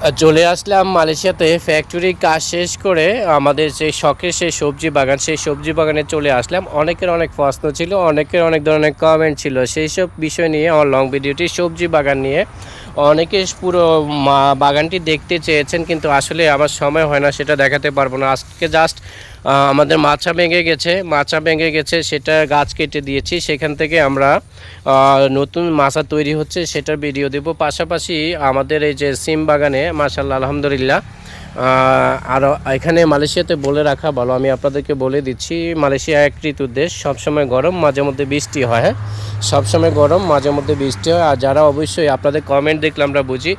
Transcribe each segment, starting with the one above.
চলে আসলাম মালয়েশিয়াতে। ফ্যাক্টরি কাজ শেষ করে আমাদের যে শখের সেই সবজি বাগান, সেই সবজি বাগানে চলে আসলাম। অনেকের অনেক প্রশ্ন ছিল, অনেকের অনেক ধরনের কমেন্ট ছিল। সেই সব বিষয় নিয়ে আমার লং ভিডিওটি সবজি বাগান নিয়ে অনেকে পুরো বাগানটি দেখতে চেয়েছেন, কিন্তু আসলে আমার সময় হয় না, সেটা দেখাতে পারব না। আজকে জাস্ট আমাদের মাছা ভেঙে গেছে মাছা ভেঙে গেছে, সেটা গাছ কেটে দিয়েছি, সেখান থেকে আমরা নতুন মাছা তৈরি হচ্ছে, সেটার ভিডিও দেব। পাশাপাশি আমাদের এই যে সিম বাগানে মাশাল্লাহ আলহামদুলিল্লাহ আর এখানে মালয়েশিয়াতে বলে রাখা, ভালো, আমি আপনাদেরকে বলে দিচ্ছি, মালয়েশিয়া এক ঋতুর দেশ, সবসময় গরম, মাঝে মধ্যে বৃষ্টি হয় হ্যাঁ? সবসময় গরম, মাঝে মধ্যে বৃষ্টি হয়, আর যারা অবশ্যই আপনাদের কমেন্ট দেখলে আমরা বুঝি,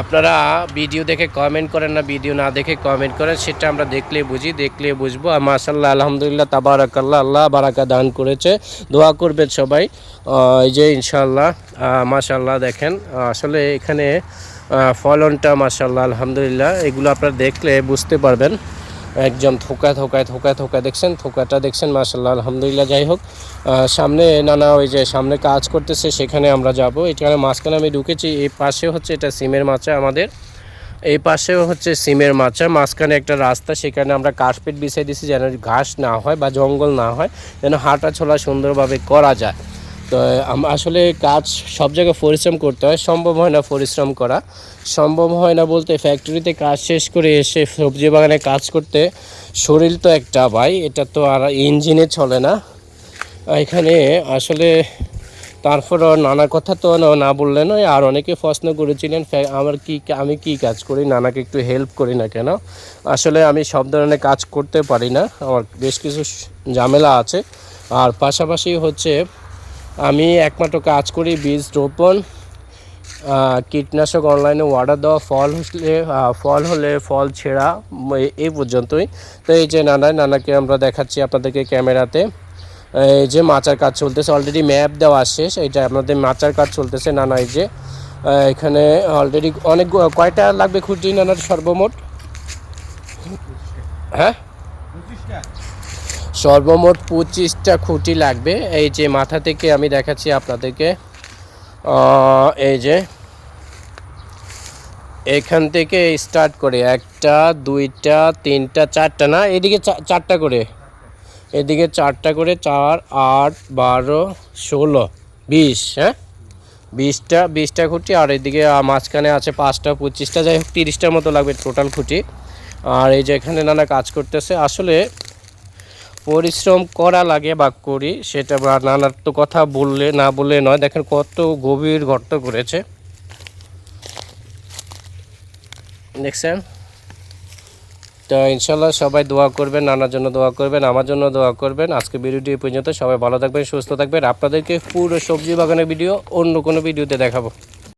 আপনারা ভিডিও দেখে কমেন্ট করেন না ভিডিও না দেখে কমেন্ট করেন, সেটা আমরা দেখলে বুঝি দেখলে বুঝব, আর মাশাল্লাহ আলহামদুলিল্লাহ, তাবারাকাল্লাহ, আল্লাহ বারাকা দান করেছে, দোয়া করবেন সবাই এই যে ইনশাল্লাহ মাশাল্লাহ দেখেন আসলে এখানে ফলনটা মাশাল্লাহ আলহামদুলিল্লাহ। এগুলো আপনারা দেখলে বুঝতে পারবেন। একদম থোকা থোকায় থোকায় থোকায় দেখছেন, থোকাটা দেখছেন মাশাল্লাহ আলহামদুলিল্লাহ, যাই হোক। সামনে নানা ওই যে সামনে কাজ করতেছে, সেখানে আমরা যাব। এখানে মাঝখানে আমি ঢুকেছি, এই পাশে হচ্ছে এটা সিমের মাচা আমাদের। এই পাশেও হচ্ছে সিমের মাচা, মাঝখানে একটা রাস্তা, সেখানে আমরা কার্পেট বিছিয়ে দিছি যেন ঘাস না হয় বা জঙ্গল না হয়, যেন হাঁটা চলা সুন্দরভাবে করা যায়। তো আসলে কাজ সব জায়গায় পরিশ্রম করতে হয়। সম্ভব হয় না পরিশ্রম করা। সম্ভব হয় না বলতে ফ্যাক্টরিতে কাজ শেষ করে এসে সবজি বাগানে কাজ করতে। শরীর তো একটা ভাই, এটা তো আর ইঞ্জিনে চলে না। এখানে আসলে তারপর নানা কথা তো না- না বললে নয়। আর অনেকে প্রশ্ন করেছিলেন আমার কি, আমি কি কাজ করি? নানাকে একটু হেল্প করি না কেন? আসলে আমি সব ধরনের কাজ করতে পারি না। আমার বেশ কিছু ঝামেলা আছে। আর পাশাপাশি হচ্ছে আমি একমাত্র কাজ করি বীজ রোপণ কীটনাশক অনলাইনে অর্ডার দেওয়া, ফল হলে ফল হলে ফল ছেঁড়া এই- পর্যন্তই। তো এই যে নানা নানাকে আমরা দেখাচ্ছি আপনাদেরকে ক্যামেরাতে। এই যে মাচার কাজ চলতেছে অলরেডি ম্যাপ দেওয়া শেষ এইটা আপনাদের মাচার কাজ চলতেছে নানা, এই যে। এখানে অলরেডি অনেক, কয়টা লাগবে খুঁটি নানার সর্বমোট? হ্যাঁ? সর্বমোট পঁচিশটা খুঁটি লাগবে। এই যে মাথা থেকে আমি দেখাচ্ছি আপনাদেরকে। এই যে এখান থেকে স্টার্ট করে, একটা, দুইটা, তিনটা, চারটা না? এদিকে চারটা করে। এদিকে চারটা করে, চার, আট, বারো, ষোলো, বিশ হ্যাঁ? বিশটা বিশটা খুঁটি আর এদিকে মাঝখানে আছে পাঁচটা, পঁচিশটা, যাই হোক, তিরিশটার মতো লাগবে টোটাল খুঁটি। আর এই যে এখানে নানা কাজ করতেছে। আসলে পরিশ্রম করা লাগে বা করি, সেটা বা নানার তো কথা বললে, না বললে নয়। দেখেন কত গভীর গর্ত করেছে দেখছেন? তো ইনশাল্লাহ সবাই দোয়া করবেন, নানার জন্য দোয়া করবেন, আমার জন্য দোয়া করবেন। আজকে ভিডিওটি পর্যন্ত। সবাই ভালো থাকবেন, সুস্থ থাকবেন। আপনাদেরকে পুরো সবজি বাগানের ভিডিও অন্য কোনো ভিডিওতে দেখাবো।